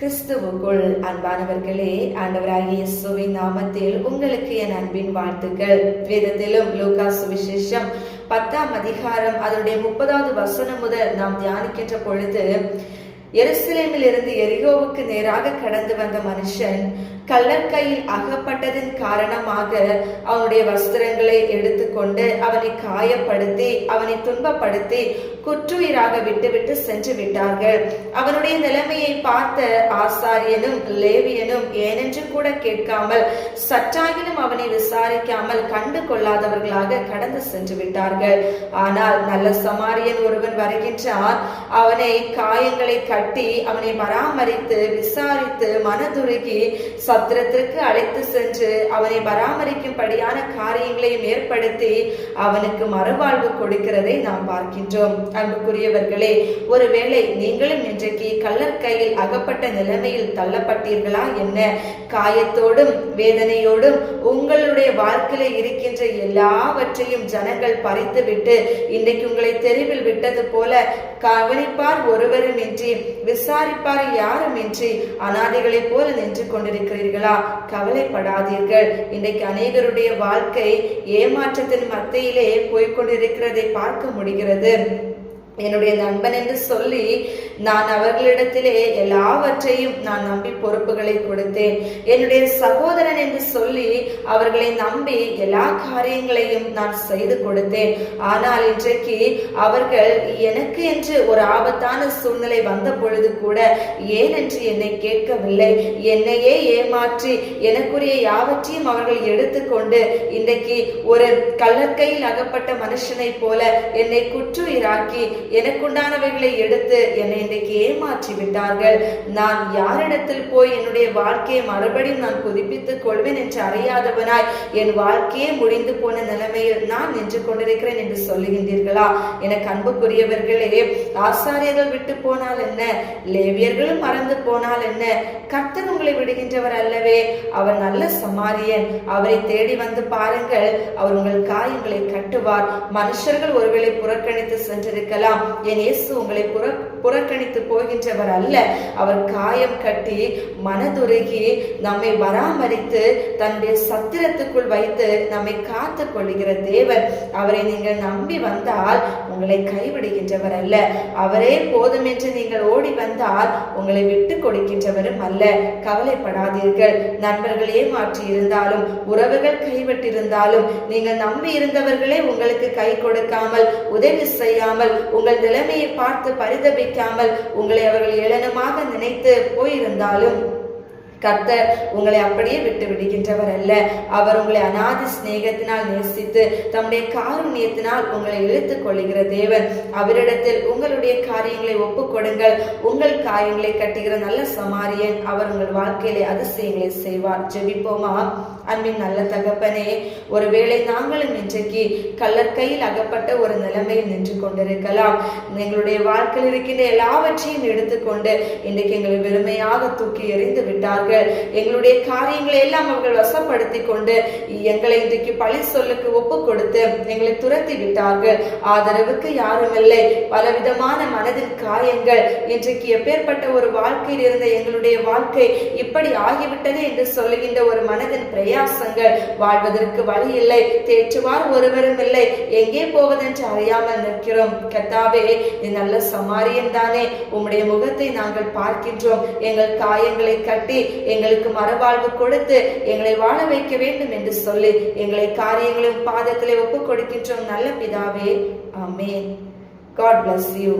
கிறிஸ்துவுக்குள் அன்பானவர்களே ஆண்டவராகிய இயேசுவின் நாமத்தில் உங்களுக்கு என் அன்பின் வாழ்த்துக்கள். வேதத்திலும் லூகா சுவிசேஷம் பத்தாம் அதிகாரம் அதனுடைய முப்பதாவது வசனம் முதல் நாம் தியானிக்கின்ற பொழுது எருசலேமில் இருந்து எரிகோவுக்கு நேராக கடந்து வந்த மனுஷன் கள்ளர் கையில் அகப்பட்டதன் காரணமாக அவனுடைய வஸ்திரங்களை எடுத்துக்கொண்டு அவனை காயப்படுத்தி அவனை துன்பப்படுத்தி குற்றுயிராக விட்டுவிட்டு சென்று விட்டார்கள். அவனுடைய நிலைமையை பார்த்த ஆசாரியனும் லேவியனும் ஏனென்று கூட கேட்காமல் சற்றாகிலும் அவனை விசாரிக்காமல் கண்டு கொள்ளாதவர்களாக கடந்து சென்று விட்டார்கள். ஆனால் நல்ல சமாரியன் ஒருவன் வருகின்றான். அவனை காயங்களை கட்டி அவனை பராமரித்து விசாரித்து மனதுருகி சத்திரத்திற்கு அழைத்து சென்று அவனை பராமரிக்கும்படியான காரியங்களையும் ஏற்படுத்தி அவனுக்கு மறுவாழ்வு கொடுக்கிறதை நாம் பார்க்கின்றோம். அன்புக்குரியவர்களே ஒருவேளை நீங்களும் இன்றைக்கு கள்ளர் அகப்பட்ட நிலைமையில் தள்ளப்பட்டீர்களா என்ன? காயத்தோடும் வேதனையோடும் உங்களுடைய வாழ்க்கையில இருக்கின்ற எல்லாவற்றையும் ஜனங்கள் பறித்துவிட்டு இன்னைக்கு உங்களை தெருவில் விட்டது போல கவனிப்பார் ஒருவரும் இன்றி விசாரிப்பார் யாரும் இன்றி அனாதைகளைப் போல நின்று கொண்டிருக்கிறீர்களா? கவலைப்படாதீர்கள். இன்றைக்கு அநேகருடைய வாழ்க்கை ஏமாற்றத்தின் மத்தியிலே போய்கொண்டிருக்கிறதை பார்க்க முடிகிறது. என்னுடைய நண்பன் என்று சொல்லி நான் அவர்களிடத்திலே எல்லாவற்றையும் நான் நம்பி பொறுப்புகளை கொடுத்தேன். என்னுடைய சகோதரன் என்று சொல்லி அவர்களை நம்பி எல்லா காரியங்களையும் நான் செய்து கொடுத்தேன். ஆனால் இன்றைக்கு அவர்கள் எனக்கு என்று ஒரு ஆபத்தான சூழ்நிலை வந்த பொழுது கூட ஏன் என்று என்னை கேட்கவில்லை. என்னையே ஏமாற்றி எனக்குரிய யாவற்றையும் அவர்கள் எடுத்துக்கொண்டு இன்றைக்கு ஒரு கல்லற்கையில் அகப்பட்ட மனுஷனைப் போல என்னை குற்றுயிராக்கி எனக்குண்டானவைகளை எடுத்து என்னை இன்றைக்கு ஏமாற்றி விட்டார்கள். நான் யாரிடத்தில் போய் என்னுடைய வாழ்க்கையை மறுபடியும் நான் புதுப்பித்துக் கொள்வேன் என்று அறியாதவனாய் என் வாழ்க்கையே முடிந்து போன நிலைமையில் நான் நின்று கொண்டிருக்கிறேன் என்று சொல்லுகின்றீர்களா? எனக்கு அன்புக்குரியவர்களே ஆசாரியர்கள் விட்டு போனால் என்ன? லேவியர்களும் மறந்து போனால் என்ன? கர்த்தர் உங்களை விடுகின்றவர் அல்லவே. அவர் நல்ல சமாரியன். அவரை தேடி வந்து பாருங்கள். அவர் உங்கள் காயங்களை கட்டுவார். மனுஷர்கள் ஒருவேளை புறக்கணித்து சென்றிருக்கலாம். என் இயேசு உங்களை புற புறக்கணித்து போகின்றவர் அல்ல. அவர் காயம் கட்டி மனதுருகி நம்மை பராமரித்து தன்னுடைய சத்திரத்துக்குள் வைத்து நம்மை காத்து கொள்ளுகிற தேவன். அவரை நீங்கள் நம்பி வந்தால் உங்களை கைவிடுகின்றவர் அல்ல. அவரே போதும் என்று நீங்கள் ஓடி வந்தால் உங்களை விட்டு கொடுக்கின்றவரும் அல்ல. கவலைப்படாதீர்கள். நண்பர்கள் ஏமாற்றி இருந்தாலும் உறவுகள் கைவிட்டிருந்தாலும் நீங்கள் நம்பி இருந்தவர்களே உங்களுக்கு கை கொடுக்காமல் உதவி செய்யாமல் உங்கள் நிலைமையை பார்த்து பரிதபிக்காமல் உங்களை அவர்கள் ஏளனமாக நினைத்து போயிருந்தாலும் கர்த்தர் உங்களை அப்படியே விட்டு விடுகின்றவர் அல்ல அவர் உங்களை அநாதி சிநேகத்தினால் நேசித்து தம்முடைய காருண்யத்தினால் உங்களை இழுத்துக் கொள்ளுகிற தேவன். அவரிடத்தில் உங்களுடைய காரியங்களை ஒப்புக்கொடுங்கள் உங்கள் காரியங்களை கட்டுகிற நல்ல சமாரியன் அவர் உங்கள் வாழ்க்கையிலே அதிசயங்களை செய்வார். ஜெபிப்போமா? அன்பின் நல்ல தகப்பனே ஒருவேளை நாங்களும் இன்றைக்கு கள்ளற்கையில் அகப்பட்ட ஒரு நிலைமையில் நின்று கொண்டிருக்கலாம். எங்களுடைய வாழ்க்கையில் இருக்கின்ற எல்லாவற்றையும் எடுத்துக்கொண்டு இன்றைக்கு எங்களை வெறுமையாக தூக்கி எறிந்து விட்டார்கள். எங்களுடைய காரியங்களை எல்லாம் அவர்கள் வசப்படுத்தி கொண்டு எங்களை இன்றைக்கு பழி சொல்லுக்கு ஒப்பு கொடுத்து எங்களை துரத்தி விட்டார்கள். ஆதரவுக்கு யாரும் இல்லை பலவிதமான மனதின் காயங்கள் இன்றைக்கு எப்பேற்பட்ட ஒரு வாழ்க்கையில் இருந்த எங்களுடைய வாழ்க்கை இப்படி ஆகிவிட்டது என்று சொல்லுகின்ற ஒரு மனதின் பிரயாசங்கள். வாழ்வதற்கு வழி இல்லை தேற்றுவார் ஒருவரும் இல்லை. எங்கே போவதென்று அறியாமல் நிற்கிறோம். கத்தாவே நீ நல்ல சமாரியன் தானே. உம்முடைய முகத்தை நாங்கள் பார்க்கின்றோம். எங்கள் காயங்களை கட்டி எங்களுக்கு மறுவாழ்வு கொடுத்து எங்களை வாழ வைக்க வேண்டும் என்று சொல்லி எங்களை காரியங்களும் பாதத்திலே ஒப்புக் கொடுக்கின்றோம் நல்ல பிதாவே. அமே காட் பிளஸ் யூ